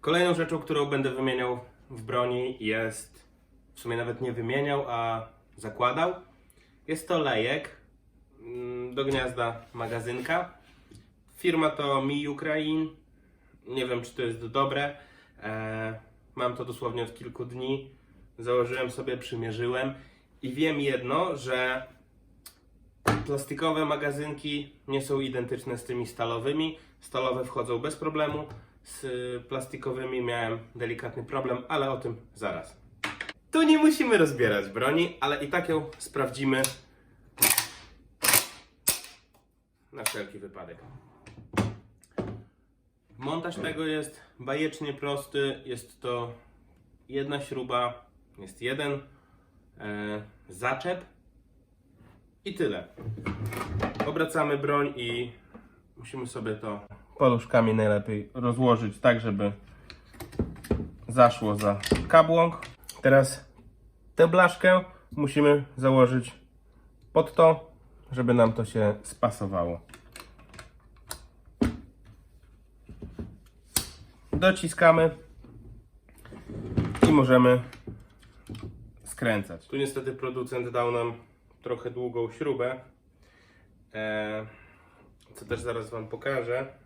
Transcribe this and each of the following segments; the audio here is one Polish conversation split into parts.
Kolejną rzeczą, którą będę wymieniał w broni jest, w sumie nawet nie wymieniał, a zakładał, jest to lejek mm, do gniazda magazynka. Firma to Mi Ukraine. Nie wiem, czy to jest dobre. E, mam to dosłownie od kilku dni. Założyłem sobie, przymierzyłem i wiem jedno, że plastikowe magazynki nie są identyczne z tymi stalowymi. Stalowe wchodzą bez problemu. Z plastikowymi miałem delikatny problem, ale o tym zaraz. Tu nie musimy rozbierać broni, ale i tak ją sprawdzimy na wszelki wypadek. Montaż tego jest bajecznie prosty. Jest to jedna śruba, jest jeden e, zaczep i tyle. Obracamy broń i musimy sobie to paluszkami najlepiej rozłożyć tak, żeby zaszło za kabłąk. Teraz tę blaszkę musimy założyć pod to, żeby nam to się spasowało. Dociskamy i możemy skręcać. Tu niestety producent dał nam trochę długą śrubę, e, co też zaraz Wam pokażę.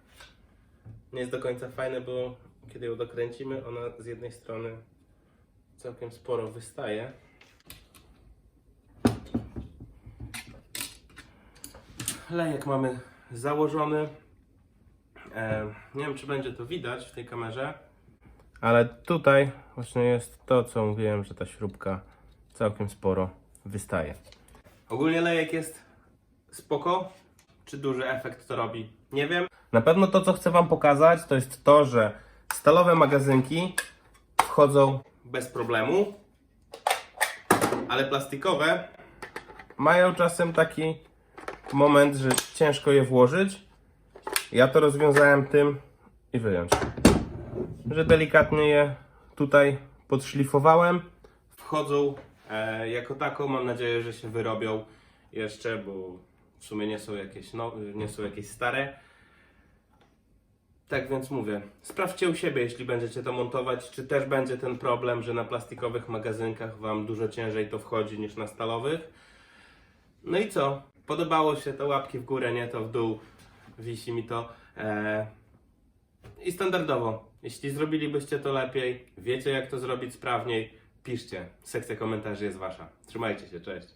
Nie jest do końca fajne, bo kiedy ją dokręcimy, ona z jednej strony całkiem sporo wystaje. Lejek mamy założony. E, nie wiem, czy będzie to widać w tej kamerze, ale tutaj właśnie jest to, co mówiłem, że ta śrubka całkiem sporo wystaje. Ogólnie lejek jest spoko. Czy duży efekt to robi? Nie wiem. Na pewno to, co chcę Wam pokazać, to jest to, że stalowe magazynki wchodzą bez problemu, ale plastikowe mają czasem taki moment, że ciężko je włożyć. Ja to rozwiązałem tym i wyjąć. Że delikatnie je tutaj podszlifowałem. Wchodzą e, jako taką. Mam nadzieję, że się wyrobią jeszcze, bo w sumie nie są jakieś, no, nie są jakieś stare. Tak więc mówię, sprawdźcie u siebie, jeśli będziecie to montować, czy też będzie ten problem, że na plastikowych magazynkach Wam dużo ciężej to wchodzi niż na stalowych. No i co? Podobało się to łapki w górę, nie to w dół. Wisi mi to. Eee, I standardowo, jeśli zrobilibyście to lepiej, wiecie jak to zrobić sprawniej, piszcie. Sekcja komentarzy jest Wasza. Trzymajcie się, cześć.